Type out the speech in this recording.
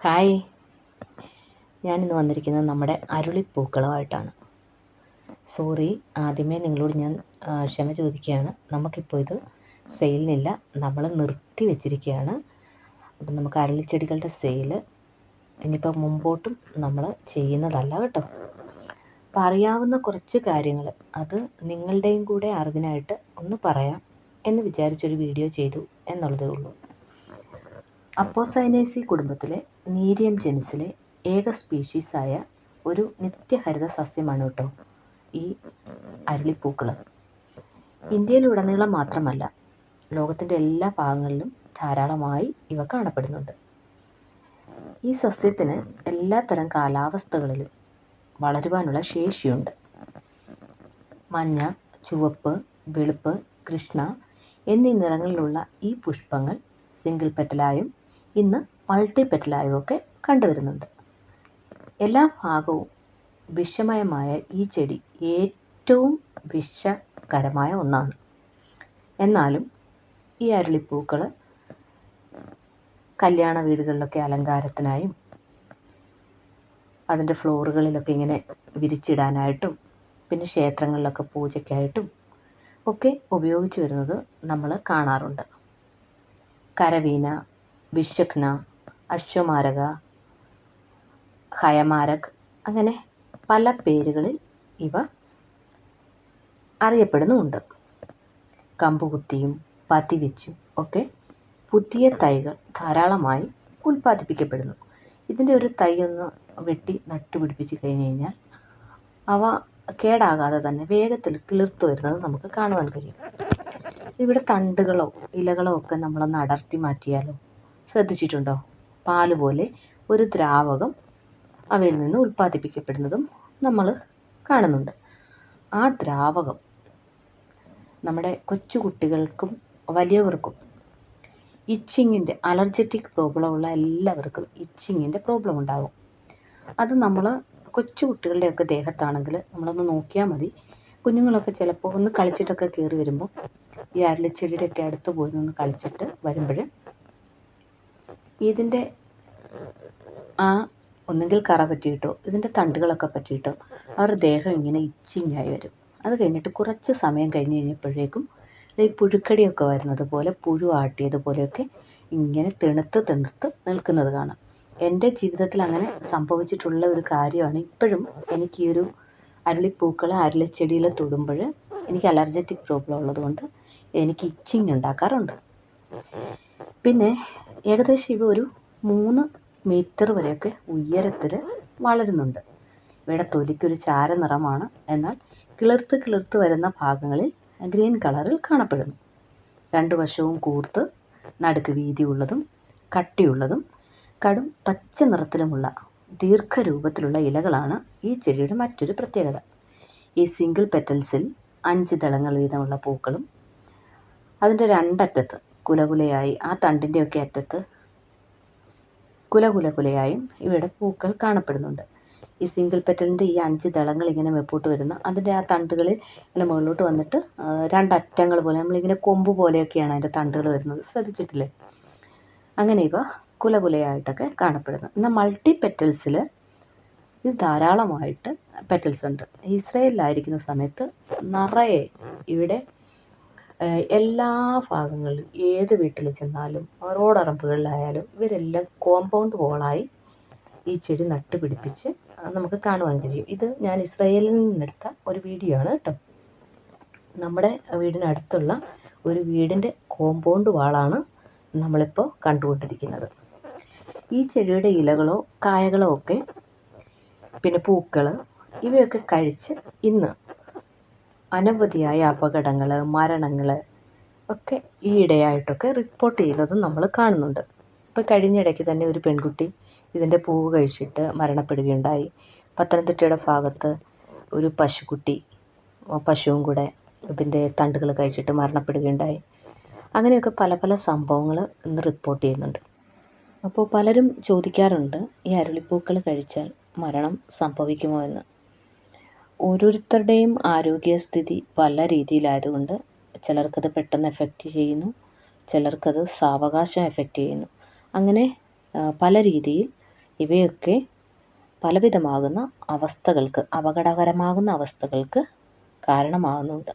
Hi. ഞാനിന്ന് വന്നിരിക്കുന്നത് നമ്മുടെ അരുളിപ്പൂക്കളുമായിട്ടാണ്. സോറി ആദ്യമേ നിങ്ങളോട് ഞാൻ ക്ഷമ ചോദിക്കുകയാണ്. നമുക്കിപ്പോൾ ഇത് സെയിലിനില്ല. നമ്മൾ നിർത്തി വെച്ചിരിക്കുകയാണ്. അപ്പം നമുക്ക് അരളിച്ചെടികളുടെ സെയിൽ ഇനിയിപ്പോൾ മുമ്പോട്ടും നമ്മൾ ചെയ്യുന്നതല്ല കേട്ടോ. അപ്പം അറിയാവുന്ന കുറച്ച് കാര്യങ്ങൾ അത് നിങ്ങളുടെയും കൂടെ അറിവിനായിട്ട് ഒന്ന് പറയാം എന്ന് വിചാരിച്ചൊരു വീഡിയോ ചെയ്തു എന്നുള്ളതേ ഉള്ളൂ. അപ്പോസൈനേസി കുടുംബത്തിലെ നീരിയം ജനുസിലെ ഏക സ്പീഷീസായ ഒരു നിത്യഹരിത സസ്യമാണ് കേട്ടോ ഈ അരളിപ്പൂക്കൾ ഇന്ത്യയിലുടനീളം മാത്രമല്ല ലോകത്തിന്റെ എല്ലാ ഭാഗങ്ങളിലും ധാരാളമായി ഇവ കാണപ്പെടുന്നുണ്ട്. ഈ സസ്യത്തിന് എല്ലാത്തരം കാലാവസ്ഥകളിലും വളരുവാനുള്ള ശേഷിയുണ്ട്. മഞ്ഞ ചുവപ്പ് വെളുപ്പ് കൃഷ്ണ എന്നീ നിറങ്ങളിലുള്ള ഈ പുഷ്പങ്ങൾ സിംഗിൾ പെറ്റലായും ഇന്ന് മൾട്ടി പെറ്റലായും ഒക്കെ കണ്ടുവരുന്നുണ്ട്. എല്ലാ ഭാഗവും വിഷമയമായ ഈ ചെടി ഏറ്റവും വിഷകരമായ ഒന്നാണ്. എന്നാലും ഈ അരളിപ്പൂക്കൾ കല്യാണ വീടുകളിലൊക്കെ അലങ്കാരത്തിനായും അതിന്റെ ഫ്ലോറുകളിലൊക്കെ ഇങ്ങനെ വിരിച്ചിടാനായിട്ടും പിന്നെ ക്ഷേത്രങ്ങളിലൊക്കെ പൂജയ്ക്കായിട്ടും ഒക്കെ ഉപയോഗിച്ച് വരുന്നത് നമ്മൾ കാണാറുണ്ട്. കരവീന വിശ്വഘ്ന അശ്വമാരക ഹയമാരക് അങ്ങനെ പല പേരുകളിൽ ഇവ അറിയപ്പെടുന്നുമുണ്ട്. കമ്പുകുത്തിയും പതിവെച്ചും ഒക്കെ പുതിയ തൈകൾ ധാരാളമായി ഉൽപ്പാദിപ്പിക്കപ്പെടുന്നു. ഇതിന്റെ ഒരു തൈ ഒന്ന് വെട്ടി നട്ടുപിടിപ്പിച്ച് കഴിഞ്ഞ് കഴിഞ്ഞാൽ അവ കേടാകാതെ തന്നെ വേഗത്തിൽ കിളിർത്ത് വരുന്നത് നമുക്ക് കാണുവാൻ കഴിയും. ഇവിടെ തണ്ടുകളോ ഇലകളോ ഒക്കെ നമ്മളൊന്ന് അടർത്തി മാറ്റിയാലോ ശ്രദ്ധിച്ചിട്ടുണ്ടോ? പാൽ പോലെ ഒരു ദ്രാവകം അവയിൽ നിന്ന് ഉൽപ്പാദിപ്പിക്കപ്പെടുന്നതും നമ്മൾ കാണുന്നുണ്ട്. ആ ദ്രാവകം നമ്മുടെ കൊച്ചുകുട്ടികൾക്കും വലിയവർക്കും ഇച്ചിങ്ങിന്റെ അലർജറ്റിക് പ്രോബ്ലം ഉള്ള എല്ലാവർക്കും ഇച്ചിങ്ങിന്റെ പ്രോബ്ലം ഉണ്ടാകും അത് നമ്മൾ കൊച്ചു കുട്ടികളുടെയൊക്കെ ദേഹത്താണെങ്കിൽ നമ്മളൊന്ന് നോക്കിയാൽ മതി. കുഞ്ഞുങ്ങളൊക്കെ ചിലപ്പോൾ ഒന്ന് കളിച്ചിട്ടൊക്കെ കയറി വരുമ്പോൾ ഈ അരളിച്ചെടിയുടെയൊക്കെ അടുത്ത് പോയി നിന്ന് കളിച്ചിട്ട് വരുമ്പോൾ ഇതിന്റെ ആ ഒന്നുകിൽ കറ പറ്റിയിട്ടോ ഇതിന്റെ തണ്ടുകളൊക്കെ പറ്റിയിട്ടോ അവരുടെ ദേഹം ഇങ്ങനെ ഇച്ചിങ്ങായി വരും. അത് കഴിഞ്ഞിട്ട് കുറച്ച് സമയം കഴിഞ്ഞ് കഴിഞ്ഞപ്പോഴേക്കും ഈ പുഴുക്കടിയൊക്കെ വരുന്നത് പോലെ പുഴു ആട്ടിയതുപോലെയൊക്കെ ഇങ്ങനെ തിണുത്ത് തിണുത്ത് നിൽക്കുന്നത് കാണാം. എന്റെ ജീവിതത്തിൽ അങ്ങനെ സംഭവിച്ചിട്ടുള്ള ഒരു കാര്യമാണ്. ഇപ്പോഴും എനിക്ക് ഈ ഒരു അരളിപ്പൂക്കൾ അരളിച്ചെടിയിൽ തൊടുമ്പോൾ എനിക്ക് അലർജറ്റിക് പ്രോബ്ലം ഉള്ളതുകൊണ്ട് എനിക്ക് ഇച്ചിങ് ഉണ്ടാക്കാറുണ്ട്. പിന്നെ ഏകദേശം ഇവ ഒരു മൂന്ന് മീറ്റർ വരെയൊക്കെ ഉയരത്തിൽ വളരുന്നുണ്ട്. ഇവയുടെ തൊലിക്കൊരു ചാര നിറമാണ്. എന്നാൽ കിളിർത്ത് കിളിർത്ത് വരുന്ന ഭാഗങ്ങളിൽ ഗ്രീൻ കളറിൽ കാണപ്പെടുന്നു. രണ്ട് വശവും കൂർത്ത് നടുക്ക് വീതിയുള്ളതും കട്ടിയുള്ളതും കടും പച്ച നിറത്തിലുമുള്ള ദീർഘരൂപത്തിലുള്ള ഇലകളാണ് ഈ ചെടിയുടെ മറ്റൊരു പ്രത്യേകത. ഈ സിംഗിൾ പെറ്റൽസിൽ അഞ്ച് ദളങ്ങൾ വീതമുള്ള പൂക്കളും അതിന്റെ രണ്ടറ്റത്ത് കുലകുലയായി ആ തണ്ടിന്റെയൊക്കെ അറ്റത്ത് കുലകുല കുലയായും ഇവയുടെ പൂക്കൾ കാണപ്പെടുന്നുണ്ട്. ഈ സിംഗിൾ പെറ്റലിന്റെ ഈ അഞ്ച് ദളങ്ങൾ ഇങ്ങനെ മെപ്പോട്ട് വരുന്ന അതിന്റെ ആ തണ്ടുകളിൽ ഇങ്ങനെ മുകളിലോട്ട് വന്നിട്ട് രണ്ടറ്റങ്ങൾ പോലെ നമ്മളിങ്ങനെ കൊമ്പ് പോലെയൊക്കെയാണ് അതിന്റെ തണ്ടുകൾ വരുന്നത്. ശ്രദ്ധിച്ചിട്ടില്ലേ? അങ്ങനെ ഇവ കുലകുലയായിട്ടൊക്കെ കാണപ്പെടുന്നു. എന്നാൽ മൾട്ടി പെറ്റൽസിൽ ഇത് ധാരാളമായിട്ട് പെറ്റൽസ് ഉണ്ട്. ഇസ്രയേലിലായിരിക്കുന്ന സമയത്ത് നിറയെ ഇവിടെ എല്ലാ ഭാഗങ്ങളിലും ഏത് വീട്ടിൽ ചെന്നാലും റോഡറമ്പുകളിലായാലും ഇവരെല്ലാം കോമ്പൗണ്ട് വോളായി ഈ ചെടി നട്ടുപിടിപ്പിച്ച് നമുക്ക് കാണുവാൻ കഴിയും. ഇത് ഞാൻ ഇസ്രയേലിൽ നിന്നെടുത്ത ഒരു വീഡിയോ ആണ് കേട്ടോ. നമ്മുടെ വീടിനടുത്തുള്ള ഒരു വീടിന്റെ കോമ്പൗണ്ട് വാളാണ് നമ്മളിപ്പോൾ കണ്ടുകൊണ്ടിരിക്കുന്നത്. ഈ ചെടിയുടെ ഇലകളോ കായകളോ ഒക്കെ പിന്നെ പൂക്കൾ ഇവയൊക്കെ കഴിച്ച് ഇന്ന് അനവധിയായ അപകടങ്ങൾ മരണങ്ങൾ ഒക്കെ ഈയിടെയായിട്ടൊക്കെ റിപ്പോർട്ട് ചെയ്യുന്നത് നമ്മൾ കാണുന്നുണ്ട്. ഇപ്പോൾ കഴിഞ്ഞിടയ്ക്ക് തന്നെ ഒരു പെൺകുട്ടി ഇതിന്റെ പൂവ് കഴിച്ചിട്ട് മരണപ്പെടുകയുണ്ടായി. പത്തനംതിട്ടയുടെ ഭാഗത്ത് ഒരു പശുക്കുട്ടി പശുവും കൂടെ ഇതിന്റെ തണ്ടുകൾ കഴിച്ചിട്ട് മരണപ്പെടുകയുണ്ടായി. അങ്ങനെയൊക്കെ പല പല സംഭവങ്ങൾ ഇന്ന് റിപ്പോർട്ട് ചെയ്യുന്നുണ്ട്. അപ്പോൾ പലരും ചോദിക്കാറുണ്ട് ഈ അരുളിപ്പൂക്കൾ കഴിച്ചാൽ മരണം സംഭവിക്കുമോ എന്ന്. ഓരോരുത്തരുടെയും ആരോഗ്യസ്ഥിതി പല രീതിയിലായതുകൊണ്ട് ചിലർക്കത് പെട്ടെന്ന് എഫക്റ്റ് ചെയ്യുന്നു. ചിലർക്കത് സാവകാശം എഫക്റ്റ് ചെയ്യുന്നു. അങ്ങനെ പല രീതിയിൽ ഇവയൊക്കെ പലവിധമാകുന്ന അവസ്ഥകൾക്ക് അപകടകരമാകുന്ന അവസ്ഥകൾക്ക് കാരണമാകുന്നുണ്ട്.